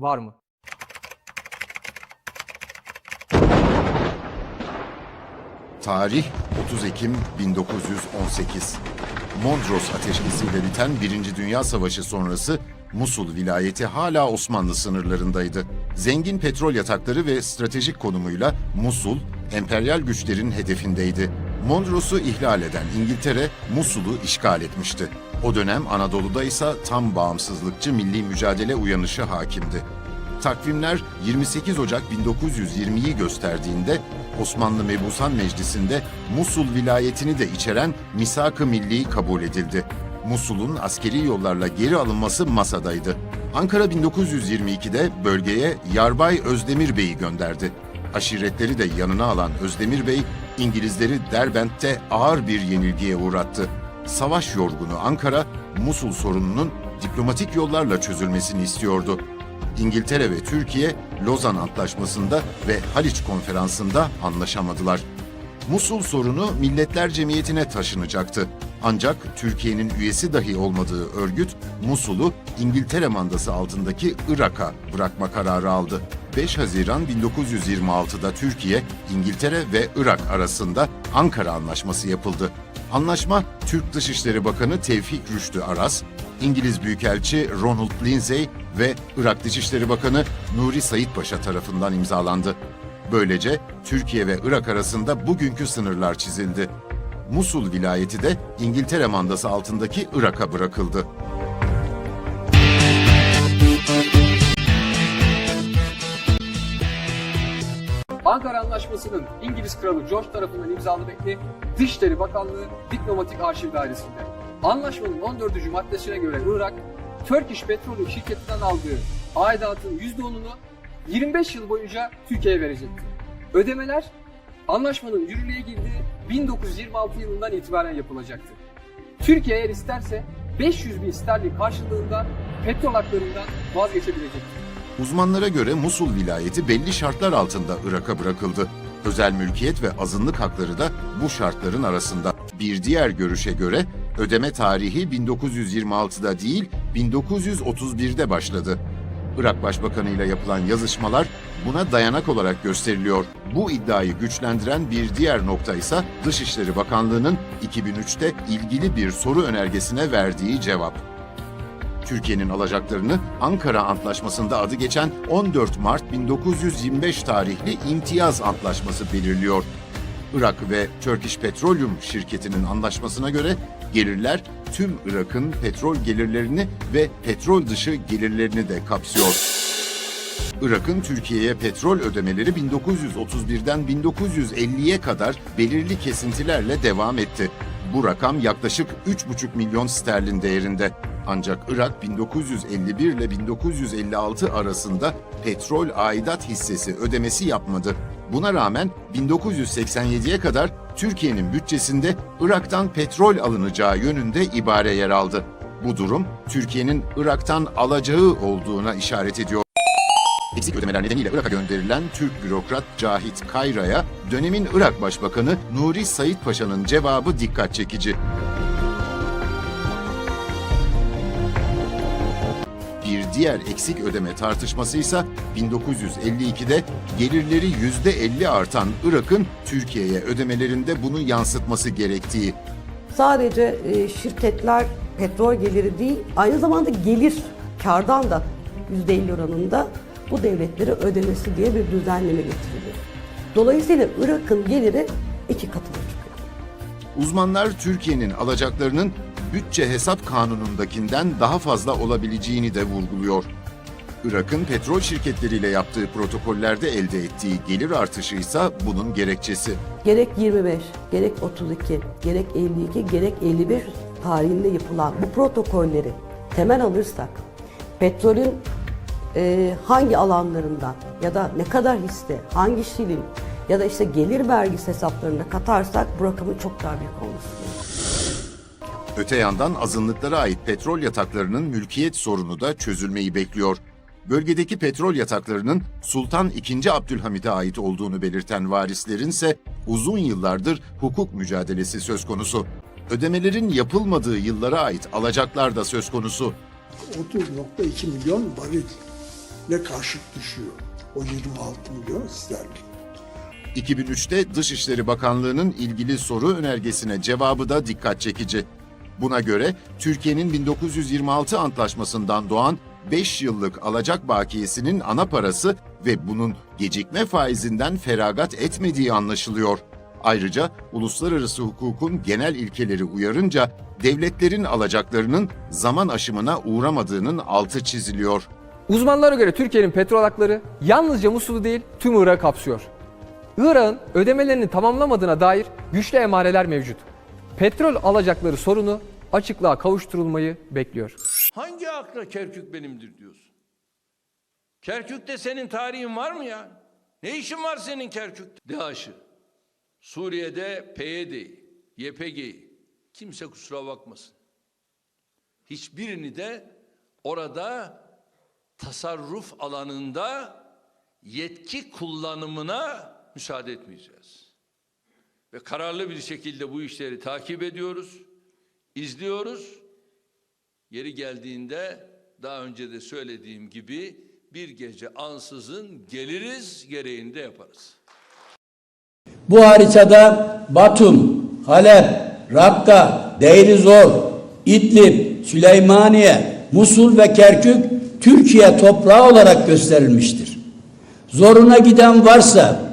var mı? Tarih 30 Ekim 1918. Mondros ateşkesiyle biten Birinci Dünya Savaşı sonrası Musul vilayeti hala Osmanlı sınırlarındaydı. Zengin petrol yatakları ve stratejik konumuyla Musul, emperyal güçlerin hedefindeydi. Mondros'u ihlal eden İngiltere, Musul'u işgal etmişti. O dönem Anadolu'da ise tam bağımsızlıkçı milli mücadele uyanışı hakimdi. Takvimler 28 Ocak 1920'yi gösterdiğinde Osmanlı Mebusan Meclisi'nde Musul vilayetini de içeren Misak-ı Milli kabul edildi. Musul'un askeri yollarla geri alınması masadaydı. Ankara 1922'de bölgeye Yarbay Özdemir Bey'i gönderdi. Aşiretleri de yanına alan Özdemir Bey, İngilizleri Derbent'te ağır bir yenilgiye uğrattı. Savaş yorgunu Ankara, Musul sorununun diplomatik yollarla çözülmesini istiyordu. İngiltere ve Türkiye Lozan Antlaşması'nda ve Haliç Konferansı'nda anlaşamadılar. Musul sorunu Milletler Cemiyeti'ne taşınacaktı. Ancak Türkiye'nin üyesi dahi olmadığı örgüt Musul'u İngiltere mandası altındaki Irak'a bırakma kararı aldı. 5 Haziran 1926'da Türkiye, İngiltere ve Irak arasında Ankara Anlaşması yapıldı. Anlaşma Türk Dışişleri Bakanı Tevfik Rüştü Aras, İngiliz Büyükelçi Ronald Lindsay ve Irak Dışişleri Bakanı Nuri Said Paşa tarafından imzalandı. Böylece Türkiye ve Irak arasında bugünkü sınırlar çizildi. Musul vilayeti de İngiltere mandası altındaki Irak'a bırakıldı. Ankara Anlaşması'nın İngiliz Kralı George tarafından imzalı metni Dışişleri Bakanlığı Diplomatik Arşiv Dairesi'nde. Anlaşmanın 14. maddesine göre Irak, Turkish Petroleum şirketinden aldığı aidatın %10'unu 25 yıl boyunca Türkiye'ye verecekti. Ödemeler anlaşmanın yürürlüğe girdiği 1926 yılından itibaren yapılacaktı. Türkiye eğer isterse 500 bin sterlin karşılığında petrol haklarından vazgeçebilecekti. Uzmanlara göre Musul vilayeti belli şartlar altında Irak'a bırakıldı. Özel mülkiyet ve azınlık hakları da bu şartların arasında. Bir diğer görüşe göre ödeme tarihi 1926'da değil 1931'de başladı. Irak Başbakanı ile yapılan yazışmalar buna dayanak olarak gösteriliyor. Bu iddiayı güçlendiren bir diğer nokta ise Dışişleri Bakanlığı'nın 2003'te ilgili bir soru önergesine verdiği cevap. Türkiye'nin alacaklarını Ankara Antlaşması'nda adı geçen 14 Mart 1925 tarihli İmtiyaz Antlaşması belirliyor. Irak ve Turkish Petroleum şirketinin anlaşmasına göre gelirler tüm Irak'ın petrol gelirlerini ve petrol dışı gelirlerini de kapsıyor. Irak'ın Türkiye'ye petrol ödemeleri 1931'den 1950'ye kadar belirli kesintilerle devam etti. Bu rakam yaklaşık 3,5 milyon sterlin değerinde. Ancak Irak 1951 ile 1956 arasında petrol aidat hissesi ödemesi yapmadı. Buna rağmen 1987'ye kadar Türkiye'nin bütçesinde Irak'tan petrol alınacağı yönünde ibare yer aldı. Bu durum Türkiye'nin Irak'tan alacağı olduğuna işaret ediyor. Eksik ödemeler nedeniyle Irak'a gönderilen Türk bürokrat Cahit Kayra'ya dönemin Irak Başbakanı Nuri Said Paşa'nın cevabı dikkat çekici. Diğer eksik ödeme tartışması ise 1952'de gelirleri %50 artan Irak'ın Türkiye'ye ödemelerinde bunu yansıtması gerektiği. Sadece e, şirketler petrol geliri değil, aynı zamanda gelir, kardan da %50 oranında bu devletlere ödemesi diye bir düzenleme getiriliyor. Dolayısıyla Irak'ın geliri iki katına çıkıyor. Uzmanlar Türkiye'nin alacaklarının bütçe hesap kanunundakinden daha fazla olabileceğini de vurguluyor. Irak'ın petrol şirketleriyle yaptığı protokollerde elde ettiği gelir artışı ise bunun gerekçesi. Gerek 25, gerek 32, gerek 52, gerek 55 tarihinde yapılan bu protokolleri temel alırsak petrolün e, hangi alanlarından ya da ne kadar hisse, hangi şilin ya da işte gelir vergisi hesaplarına katarsak bu rakamın çok daha büyük olması. Öte yandan azınlıklara ait petrol yataklarının mülkiyet sorunu da çözülmeyi bekliyor. Bölgedeki petrol yataklarının Sultan II. Abdülhamid'e ait olduğunu belirten varislerin ise uzun yıllardır hukuk mücadelesi söz konusu. Ödemelerin yapılmadığı yıllara ait alacaklar da söz konusu. 30.2 milyon varil ne karşılık düşüyor. O 26 milyon sterlin. 2003'te Dışişleri Bakanlığı'nın ilgili soru önergesine cevabı da dikkat çekici. Buna göre Türkiye'nin 1926 antlaşmasından doğan 5 yıllık alacak bakiyesinin ana parası ve bunun gecikme faizinden feragat etmediği anlaşılıyor. Ayrıca uluslararası hukukun genel ilkeleri uyarınca devletlerin alacaklarının zaman aşımına uğramadığının altı çiziliyor. Uzmanlara göre Türkiye'nin petrol hakları yalnızca Musul'u değil tüm Irak'ı kapsıyor. Irak'ın ödemelerini tamamlamadığına dair güçlü emareler mevcut. Petrol alacakları sorunu açıklığa kavuşturulmayı bekliyor. Hangi akla Kerkük benimdir diyorsun? Kerkük'te senin tarihin var mı ya? Ne işin var senin Kerkük'te? DAEŞ'ı, Suriye'de PYD'yi, YPG'yi. Kimse kusura bakmasın. Hiçbirini de orada tasarruf alanında yetki kullanımına müsaade etmeyeceğiz. Ve kararlı bir şekilde bu işleri takip ediyoruz, izliyoruz. Yeri geldiğinde daha önce de söylediğim gibi bir gece ansızın geliriz gereğinde yaparız. Bu haritada Batum, Halep, Rakka, Deirizor, İdlib, Süleymaniye, Musul ve Kerkük Türkiye toprağı olarak gösterilmiştir. Zoruna giden varsa,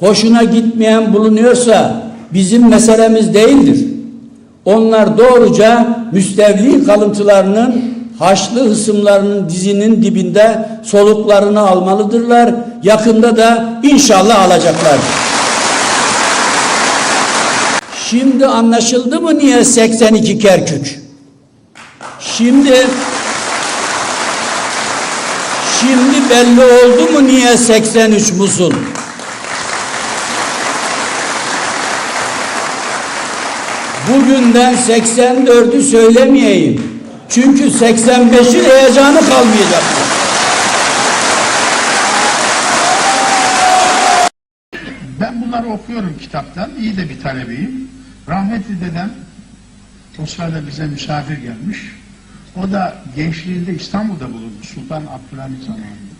hoşuna gitmeyen bulunuyorsa bizim meselemiz değildir. Onlar doğruca müstevli kalıntılarının Haçlı hısımlarının dizinin dibinde soluklarını almalıdırlar. Yakında da inşallah alacaklardır. Şimdi anlaşıldı mı niye 82 Kerkük? Şimdi Şimdi belli oldu mu niye 83 Musul? Bugünden 84'ü söylemeyeyim. Çünkü 85'in heyecanı kalmayacak. Ben bunları okuyorum kitaptan. İyi de bir talebeyim. Rahmetli dedem o sırada bize misafir gelmiş. O da gençliğinde İstanbul'da bulundu. Sultan Abdülhamit zamanında.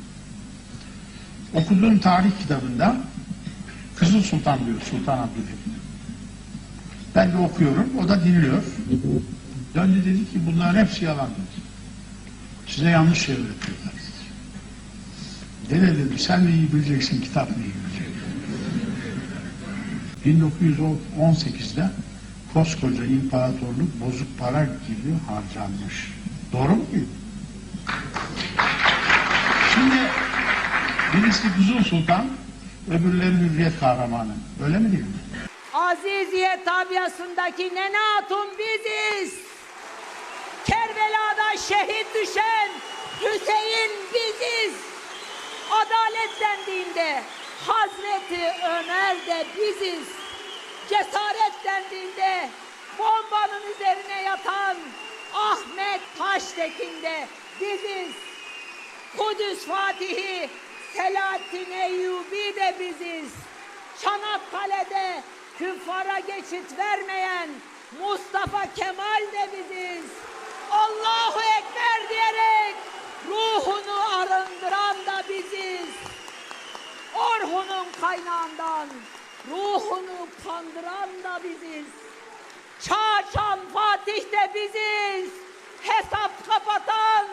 Okuduğum tarih kitabında Kızıl Sultan diyor Sultan Abdülhamit. Ben de okuyorum. O da dinliyor. Döndü dedi ki bunların hepsi yalan dedi. Size yanlış şey öğretiyorlar dedi. Dede dedi sen mi iyi bileceksin kitap iyi bilecek? 1918'de koskoca imparatorluk bozuk para gibi harcanmış. Doğru mu? Şimdi birisi Kuzul Sultan, öbürleri Hürriyet Kahramanı. Öyle mi değil mi? Aziziye tabiasındaki Nene Hatun biziz. Kerbela'da şehit düşen Hüseyin biziz. Adalet dendiğinde Hazreti Ömer de biziz. Cesaret dendiğinde bombanın üzerine yatan Ahmet Taştekin de biziz. Kudüs Fatihi Selahattin Eyyubi de biziz. Çanakkale'de küffara geçit vermeyen Mustafa Kemal de biziz. Allahu Ekber diyerek ruhunu arındıran da biziz. Orhun'un kaynağından ruhunu kandıran da biziz. Çağçan Fatih de biziz. Hesap kapatan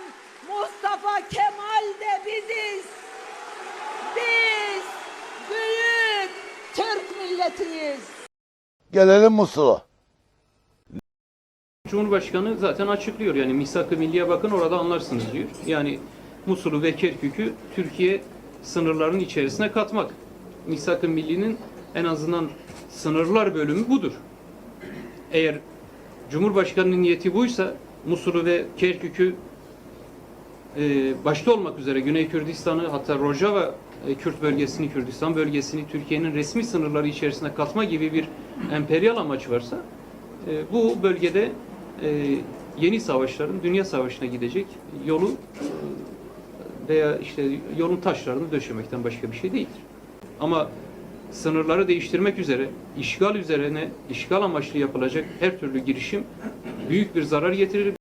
Mustafa Kemal de biziz. Biz büyük Türk milletiyiz. Gelelim Musul'a. Cumhurbaşkanı zaten açıklıyor yani misak-ı milliye bakın orada anlarsınız diyor. Yani Musul'u ve Kerkük'ü Türkiye sınırlarının içerisine katmak. Misak-ı millinin en azından sınırlar bölümü budur. Eğer Cumhurbaşkanı'nın niyeti buysa Musul'u ve Kerkük'ü e, başta olmak üzere Güney Kürdistan'ı hatta Rojava e, Kürt bölgesini, Kürdistan bölgesini Türkiye'nin resmi sınırları içerisine katma gibi bir emperyal amaç varsa e, bu bölgede e, yeni savaşların dünya savaşına gidecek yolu e, veya işte yolun taşlarını döşemekten başka bir şey değildir. Ama sınırları değiştirmek üzere, işgal üzerine, işgal amaçlı yapılacak her türlü girişim büyük bir zarar getirir.